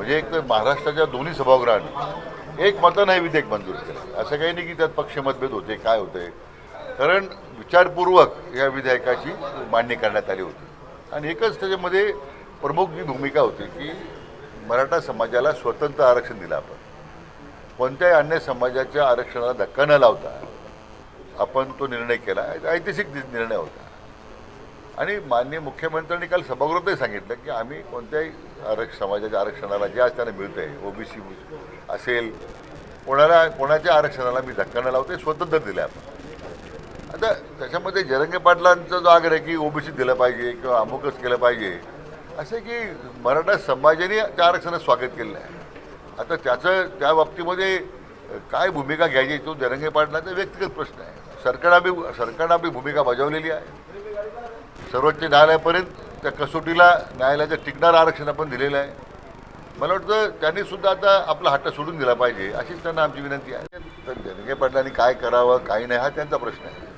म्हणजे एक तर महाराष्ट्राच्या दोन्ही सभागृहांनी एक मतानं हे विधेयक मंजूर केलं. असं काही नाही की त्यात पक्ष मतभेद होते काय होते. कारण विचारपूर्वक या विधेयकाची मांडणी करण्यात आली होती. आणि एकच त्याच्यामध्ये प्रमुख जी भूमिका होती की मराठा समाजाला स्वतंत्र आरक्षण दिलं आपण. कोणत्याही अन्य समाजाच्या आरक्षणाला धक्का न लावता आपण तो निर्णय केला. ऐतिहासिक निर्णय होता. आणि माननीय मुख्यमंत्र्यांनी काल सभागृहातही सांगितलं की आम्ही कोणत्याही आरक्ष समाजाच्या आरक्षणाला जे आज त्यांना मिळतं आहे ओबीसी असेल कोणाला कोणाच्या आरक्षणाला मी धक्का न लावते स्वतंत्र दिलं आपण. आता त्याच्यामध्ये जरंगे पाटलांचा जो आग्रह आहे की ओबीसी दिलं पाहिजे किंवा अमुकच केलं पाहिजे असं आहे की मराठा समाजाने त्या आरक्षणाचं स्वागत केलेलं आहे आता त्याचं त्या बाबतीमध्ये काय भूमिका घ्यायची तो जरंगे पाटलांचा व्यक्तिगत प्रश्न आहे. सरकारनं आपली सरकारनं आपली भूमिका बजावलेली आहे. सर्वोच्च न्यायालयापर्यंत त्या कसोटीला न्यायालयाचं टिकणारं आरक्षण आपण दिलेलं आहे. मला वाटतं त्यांनी सुद्धा आता आपला हट्ट सोडून दिला पाहिजे अशीच त्यांना आमची विनंती आहे. तर जरंगे पाटलांनी काय करावं काही नाही हा त्यांचा प्रश्न आहे.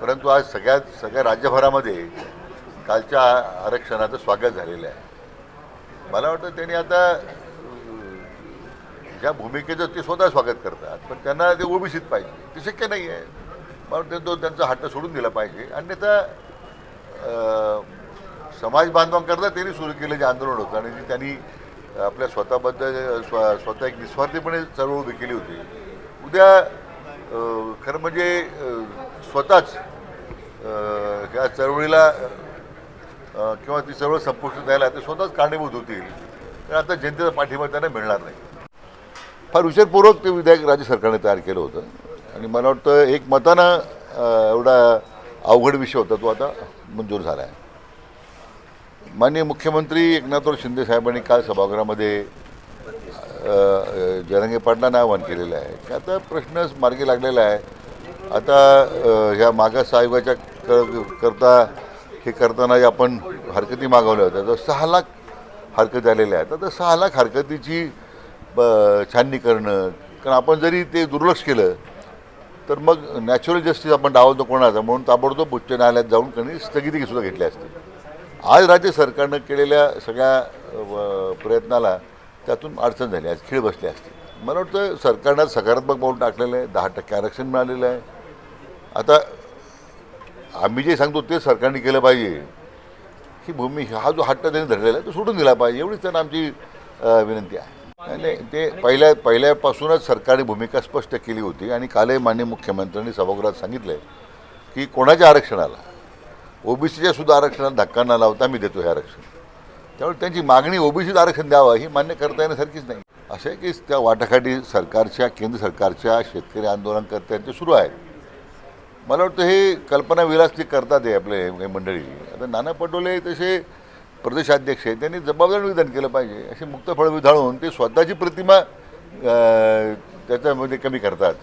परंतु आज सगळ्यात सगळ्या राज्यभरामध्ये कालच्या आरक्षणाचं स्वागत झालेलं आहे. मला वाटतं त्यांनी आता ज्या भूमिकेचं ते स्वतः स्वागत करतात पण त्यांना ते ओबीसीत पाहिजे. ते शक्य नाही आहे मला वाटतं तो त्यांचा हट्ट सोडून दिला पाहिजे. अन्यथा समाज बांधवांकरता त्यांनी सुरू केलं जे आंदोलन होतं आणि जे त्यांनी आपल्या स्वतःबद्दल स्व स्वतः एक निस्वार्थीपणे चळवळ उभी केली होती. उद्या खरं म्हणजे स्वतःच ह्या चळवळीला किंवा ती चळवळ संपुष्ट द्यायला ते स्वतःच कारणीभूत होतील. तर आता जनतेचा पाठिंबा त्यांना मिळणार नाही. फार विचारपूर्वक ते विधेयक राज्य सरकारने तयार केलं होतं. आणि मला वाटतं एक मतानं एवढा अवघड विषय होता तो आता मंजूर झाला आहे. माननीय मुख्यमंत्री एकनाथराव शिंदे साहेबांनी काल सभागृहामध्ये अ, जरंगे पाटलांना आवाहन केलेलं आहे की आता प्रश्नच मार्गी लागलेला आहे. आता ह्या मागास आयोगाच्या क करता हे करताना जे आपण हरकती मागवल्या होत्या. तर सहा लाख हरकत आलेल्या आहेत. आता सहा लाख हरकतीची ब- छाननी करणं कारण आपण जरी ते दुर्लक्ष केलं तर मग नॅचरल जस्टिस आपण डावलतो कोणाचा? म्हणून ताबडतोब उच्च न्यायालयात जाऊन त्यांनी स्थगिती सुद्धा घेतली असते. आज राज्य सरकारनं केलेल्या सगळ्या व- प्रयत्नाला त्यातून अडचण झाली. आज खीळ बसली असते. मला वाटतं सरकारनं सकारात्मक पाऊल टाकलेलं आहे. दहा टक्के आरक्षण मिळालेलं आहे. आता आम्ही जे सांगतो ते सरकारने केलं पाहिजे. ही भूमी हा जो हट्ट त्यांनी धरलेला आहे तो सोडून दिला पाहिजे. एवढीच त्यांना आमची विनंती आहे. नाही, नाही ते पहिल्या पहिल्यापासूनच सरकारने भूमिका स्पष्ट केली होती आणि कालही माननीय मुख्यमंत्र्यांनी सभागृहात सांगितलं आहे की कोणाच्या आरक्षणाला? ओबीसीच्या सुद्धा आरक्षणाला धक्का न लावता मी देतो हे आरक्षण. त्यामुळे त्यांची मागणी ओबीसीत आरक्षण द्यावं ही मान्य करता येण्यासारखीच नाही. असं आहे की त्या वाटाघाटी सरकारच्या केंद्र सरकारच्या शेतकरी आंदोलनकर्त्यांचे सुरू आहेत. मला वाटतं हे कल्पना विलास ते करतात हे आपले हे मंडळी. आता नाना पटोले तसे प्रदेशाध्यक्ष आहेत त्यांनी जबाबदार विधान केलं पाहिजे. असे मुक्त फळ विधाळून ते स्वतःची प्रतिमा त्याच्यामध्ये कमी करतात.